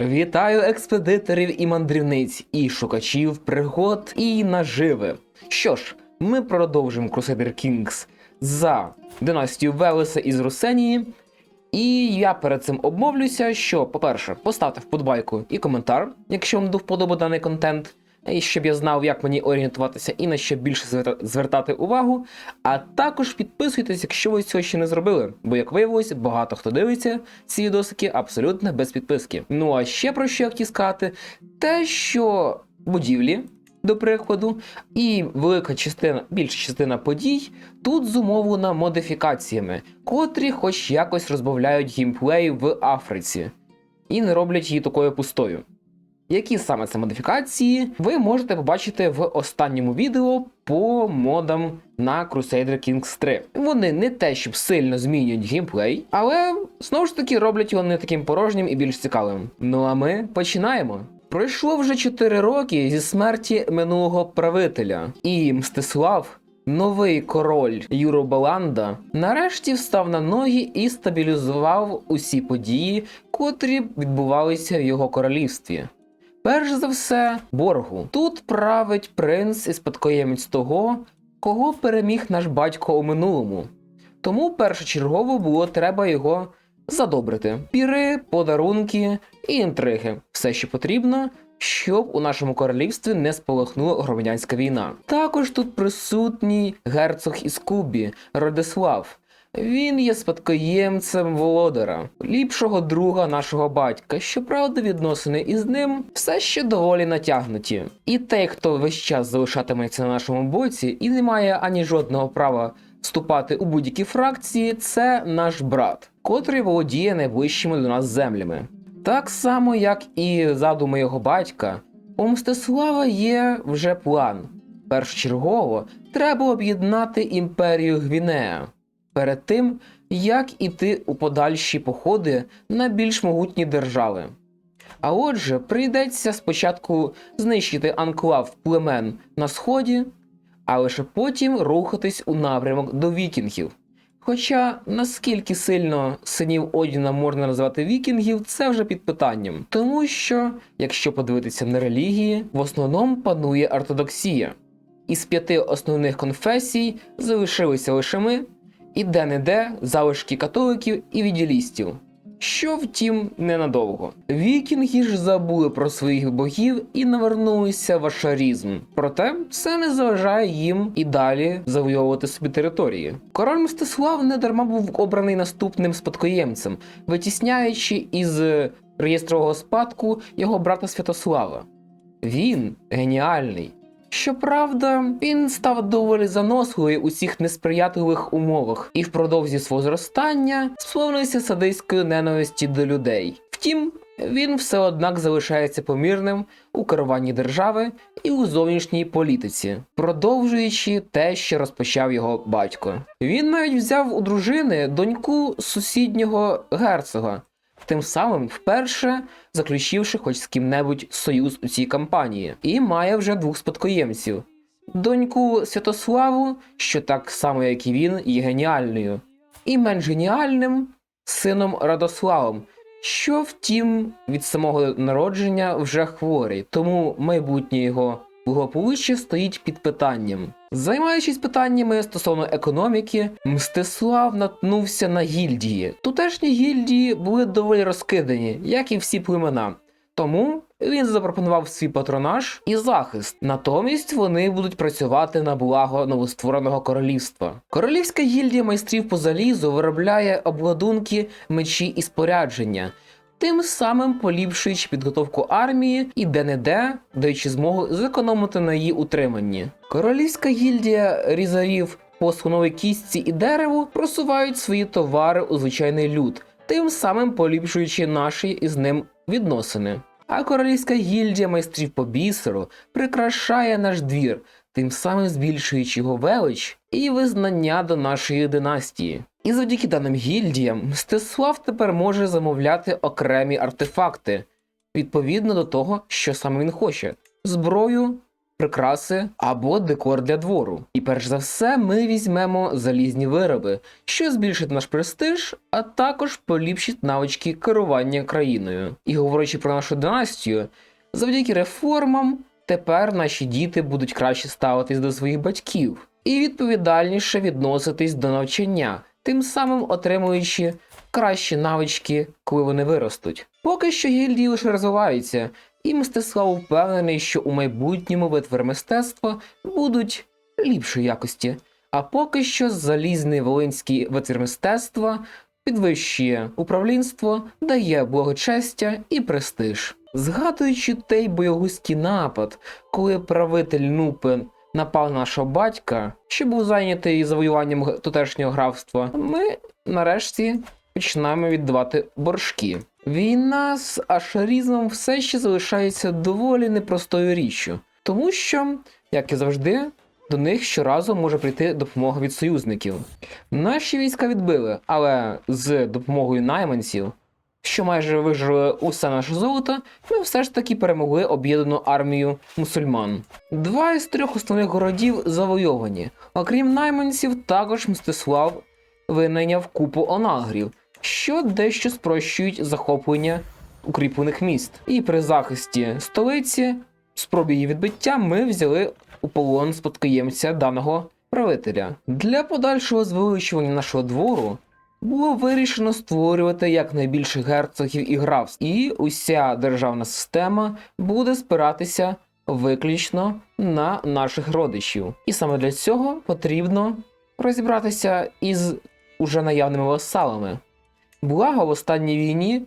Вітаю експедиторів і мандрівниць, і шукачів пригод, і наживи. Що ж, ми продовжимо Crusader Kings за династію Велеса із Русенії. І я перед цим обмовлюся, що, по-перше, поставте вподобайку і коментар, якщо вам до даний контент, і щоб я знав, як мені орієнтуватися і на що більше звертати увагу. А також підписуйтесь, якщо ви цього ще не зробили, бо як виявилось, багато хто дивиться ці відосики абсолютно без підписки. Ну а ще про що я хотів сказати, те, що будівлі. До прикладу, і велика частина, більша частина подій тут зумовлена модифікаціями, котрі хоч якось розбавляють геймплей в Африці і не роблять її такою пустою. Які саме це модифікації, ви можете побачити в останньому відео по модам на Crusader Kings 3. Вони не те, щоб сильно змінюють геймплей, але знову ж таки роблять його не таким порожнім і більш цікавим. Ну а ми починаємо. Пройшло вже 4 роки зі смерті минулого правителя, і Мстислав, новий король Юробаланда, нарешті встав на ноги і стабілізував усі події, котрі відбувалися в його королівстві. Перш за все, боргу. Тут править принц і спадкоємець того, кого переміг наш батько у минулому. Тому першочергово було треба його задобрити. Піри, подарунки і інтриги все, що потрібно, щоб у нашому королівстві не спалахнула громадянська війна. Також тут присутній герцог із Кубі Родислав. Він є спадкоємцем володара, ліпшого друга нашого батька. Щоправда, відносини із ним все ще доволі натягнуті. І той, хто весь час залишатиметься на нашому боці і не має ані жодного права вступати у будь-які фракції, це наш брат, котрий володіє найближчими до нас землями. Так само, як і задуми його батька, у Мстислава є вже план. Першочергово треба об'єднати імперію Гвінея перед тим, як іти у подальші походи на більш могутні держави. А отже, прийдеться спочатку знищити анклав племен на сході, а лише потім рухатись у напрямок до вікінгів. Хоча наскільки сильно синів Одіна можна назвати вікінгів, це вже під питанням. Тому що, якщо подивитися на релігії, в основному панує ортодоксія. Із п'яти основних конфесій залишилися лише ми, і де-не-де залишки католиків і відділістів. Що втім ненадовго. Вікінги ж забули про своїх богів і навернулися в ашарізм. Проте це не заважає їм і далі завойовувати собі території. Король Мстислав недарма був обраний наступним спадкоємцем, витісняючи із реєстрового спадку його брата Святослава. Він геніальний. Щоправда, він став доволі заносливий у цих несприятливих умовах і впродовж свого зростання сповнився садистської ненависті до людей. Втім, він все однак залишається помірним у керуванні держави і у зовнішній політиці, продовжуючи те, що розпочав його батько. Він навіть взяв у дружини доньку сусіднього герцога, тим самим вперше заключивши хоч з ким-небудь союз у цій кампанії, і має вже двох спадкоємців: доньку Святославу, що так само, як і він, є геніальною, і менш геніальним сином Радославом, що, втім, від самого народження вже хворий, тому майбутнє його благополуччя стоїть під питанням. Займаючись питаннями стосовно економіки, Мстислав наткнувся на гільдії. Тутешні гільдії були доволі розкидані, як і всі племена. Тому він запропонував свій патронаж і захист. Натомість вони будуть працювати на благо новоствореного королівства. Королівська гільдія майстрів по залізу виробляє обладунки, мечі і спорядження. Тим самим поліпшуючи підготовку армії і де-не-де даючи змогу зекономити на її утриманні. Королівська гільдія різарів по слоновій кістці і дереву просувають свої товари у звичайний люд, тим самим поліпшуючи наші із ним відносини. А королівська гільдія майстрів по бісеру прикрашає наш двір, тим самим збільшуючи його велич і визнання до нашої династії. І завдяки даним гільдіям Мстислав тепер може замовляти окремі артефакти відповідно до того, що саме він хоче: зброю, прикраси або декор для двору. І перш за все, ми візьмемо залізні вироби, що збільшить наш престиж, а також поліпшить навички керування країною. І говорячи про нашу династію, завдяки реформам тепер наші діти будуть краще ставитись до своїх батьків і відповідальніше відноситись до навчання, тим самим отримуючи кращі навички, коли вони виростуть. Поки що гільдії лише розвиваються, і Мстислав впевнений, що у майбутньому витвори мистецтва будуть ліпшої якості. А поки що залізний волинський витвір мистецтва підвищує управлінство, дає благочестя і престиж. Згадуючи той боягузький напад, коли правитель Нупи напав на нашого батька, що був зайнятий завоюванням тутешнього графства, ми нарешті починаємо віддавати боржки. Війна з ашарізмом все ще залишається доволі непростою річчю, тому що, як і завжди, до них щоразу може прийти допомога від союзників. Наші війська відбили, але з допомогою найманців, що майже вижили усе наше золото, ми все ж таки перемогли об'єднану армію мусульман. Два із трьох основних городів завойовані. Окрім найманців, також Мстислав винайняв купу онагрів, що дещо спрощують захоплення укріплених міст. І при захисті столиці, спробі її відбиття, ми взяли у полон спадкоємця даного правителя. Для подальшого звеличування нашого двору було вирішено створювати якнайбільше герцогів і графств, і уся державна система буде спиратися виключно на наших родичів. І саме для цього потрібно розібратися із уже наявними васалами. Благо в останній війні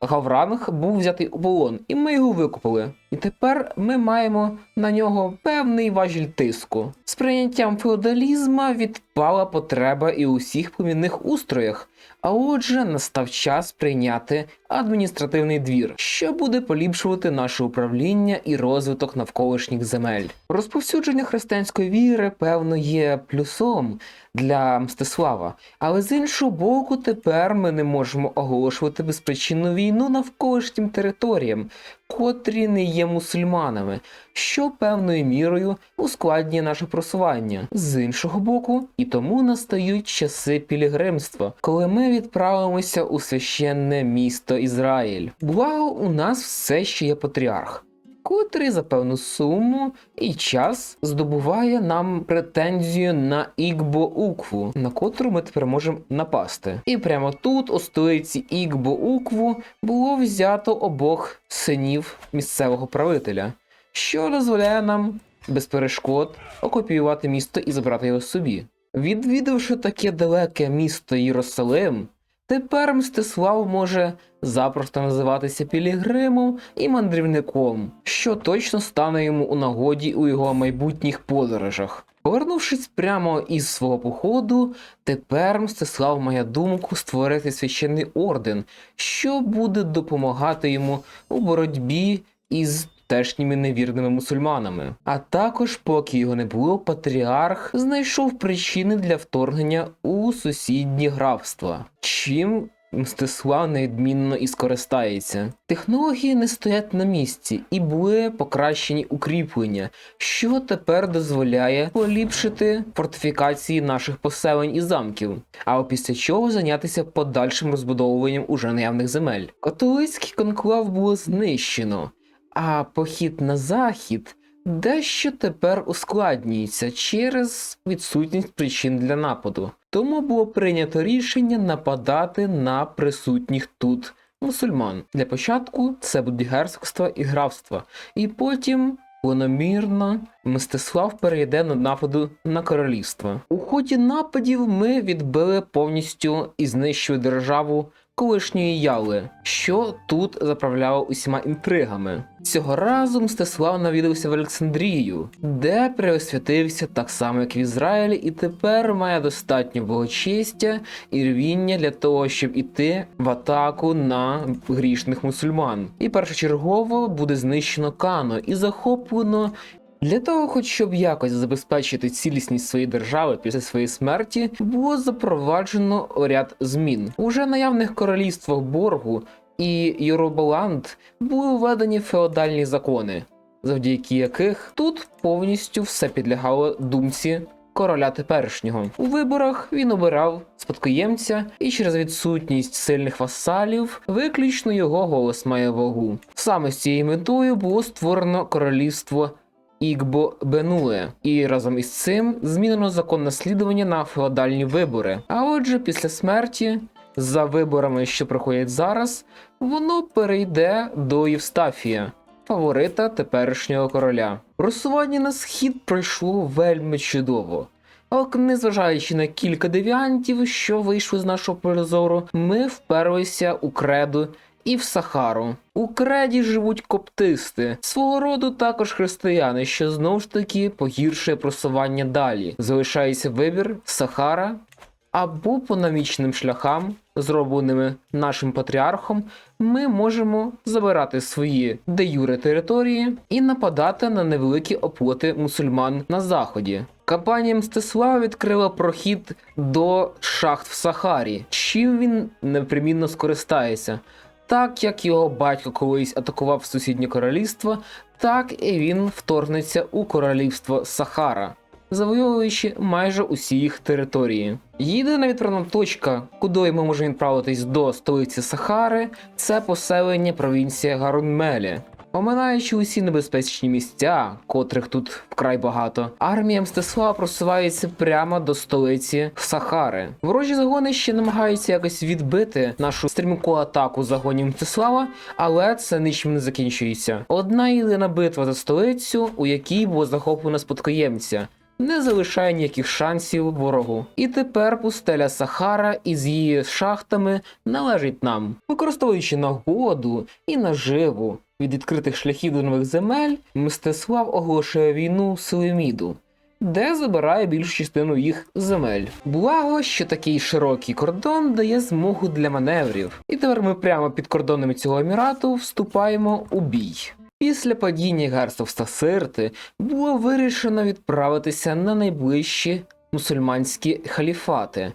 Гавранг був взятий у полон, і ми його викупили. І тепер ми маємо на нього певний важіль тиску. З прийняттям феодалізма відпала потреба і у всіх племінних устроях. А отже, настав час прийняти адміністративний двір, що буде поліпшувати наше управління і розвиток навколишніх земель. Розповсюдження християнської віри, певно, є плюсом для Мстислава, але з іншого боку, тепер ми не можемо оголошувати безпричинну війну навколишнім територіям, котрі не є мусульманами, що певною мірою ускладнює наше просування. З іншого боку, і тому настають часи пілігримства, коли ми відправимося у священне місто Ізраїль. Благо, у нас все ще є патріарх. Котрий за певну суму і час здобуває нам претензію на Ігбо Укву, на котру ми тепер можемо напасти. І прямо тут, у столиці Ігбо Укву, було взято обох синів місцевого правителя, що дозволяє нам без перешкод окупіювати місто і забрати його собі. Відвідавши таке далеке місто Єрусалим, тепер Мстислав може запросто називатися пілігримом і мандрівником, що точно стане йому у нагоді у його майбутніх подорожах. Повернувшись прямо із свого походу, тепер Мстислав має думку створити священний орден, що буде допомагати йому у боротьбі із тешніми невірними мусульманами. А також, поки його не було, патріарх знайшов причини для вторгнення у сусідні графства. Чим Мстислав неодмінно і скористається. Технології не стоять на місці і були покращені укріплення, що тепер дозволяє поліпшити фортифікації наших поселень і замків, а після чого зайнятися подальшим розбудовуванням уже наявних земель. Католицький конклав було знищено, а похід на захід дещо тепер ускладнюється через відсутність причин для нападу. Тому було прийнято рішення нападати на присутніх тут мусульман. Для початку це будуть герцогства і графства, і потім планомірно Мстислав перейде на нападу на королівство. У ході нападів ми відбили повністю і знищили державу колишньої Яли, що тут заправляла усіма інтригами. Цього разу Мстислав навідався в Олександрію, де переосвятився так само, як в Ізраїлі, і тепер має достатньо благочестя і рвіння для того, щоб іти в атаку на грішних мусульман. І першочергово буде знищено Кано і захоплено для того, хоч щоб якось забезпечити цілісність своєї держави після своєї смерті, було запроваджено ряд змін. Уже наявних королівствах Боргу і Йоробаланд були введені феодальні закони. завдяки яких тут повністю все підлягало думці короля теперішнього. У виборах він обирав спадкоємця, і через відсутність сильних васалів виключно його голос має вагу. Саме з цією метою було створено королівство Ігбо Бенуе, і разом із цим змінено закон наслідування на феодальні вибори. А отже, після смерті, за виборами, що проходять зараз, воно перейде до Євстафія, фаворита теперішнього короля. Просування на схід пройшло вельми чудово. Однак, незважаючи на кілька девіантів, що вийшли з нашого поля зору, ми вперлися у креду і в Сахару. У креді живуть коптисти, свого роду також християни, що знову ж таки погіршує просування далі. Залишається вибір Сахара або по намічним шляхам, зробленими нашим патріархом, ми можемо забирати свої де юре території і нападати на невеликі оплоти мусульман на заході. Кампанія Мстислава відкрила прохід до шахт в Сахарі, чим він непримінно скористається. Так як його батько колись атакував сусіднє королівство, так і він вторгнеться у королівство Сахара, завойовуючи майже усі їх території. Єдина відправна точка, куди ми можемо відправитись до столиці Сахари, це поселення провінція Гарунмелі. Оминаючи усі небезпечні місця, котрих тут вкрай багато, армія Мстислава просувається прямо до столиці Сахари. Ворожі загони ще намагаються якось відбити нашу стрімку атаку загонів Мстислава, але це нічим не закінчується. Одна єдина битва за столицю, у якій було захоплено спадкоємця. Не залишає ніяких шансів ворогу. І тепер пустеля Сахара із її шахтами належить нам, використовуючи нагоду і наживу від відкритих шляхів до нових земель, Мстислав оголошує війну Селеміду, де забирає більшу частину їх земель. Благо, що такий широкий кордон дає змогу для маневрів. І тепер ми прямо під кордонами цього емірату вступаємо у бій. Після падіння герцогства Сирти було вирішено відправитися на найближчі мусульманські халіфати.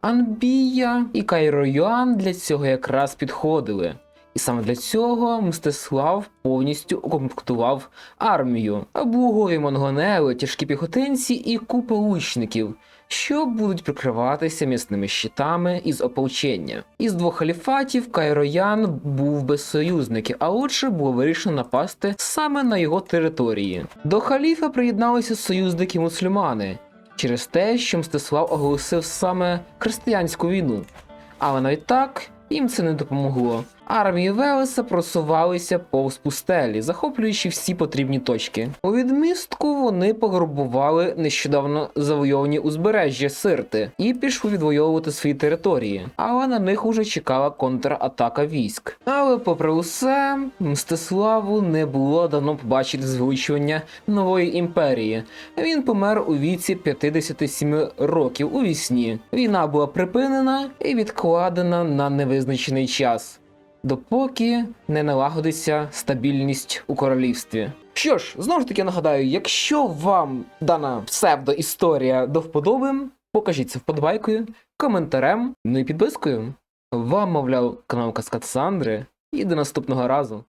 Анбія і Кайро Юан для цього якраз підходили. І саме для цього Мстислав повністю укомплектував армію, облугові монгонели, тяжкі піхотинці і купа лучників, що будуть прикриватися міцними щитами із ополчення. Із двох халіфатів Кайроян був без союзників, а отже було вирішено напасти саме на його території. До халіфа приєдналися союзники мусульмани через те, що Мстислав оголосив саме християнську війну. Але навіть так їм це не допомогло. Армії Велеса просувалися повз пустелі, захоплюючи всі потрібні точки. У відмістку вони пограбували нещодавно завойовані узбережжя Сирти і пішли відвоювати свої території, але на них уже чекала контратака військ. Але, попри усе, Мстиславу не було дано побачити звеличування нової імперії. Він помер у віці 57 років у вісні. Війна була припинена і відкладена на невизначений час допоки не налагодиться стабільність у королівстві. Що ж, знову ж таки нагадаю, якщо вам дана псевдоісторія до вподоби, покажіть це вподобайкою, коментарем, ну і підпискою. Вам, мовляв, канал Каскад Сандри, і до наступного разу.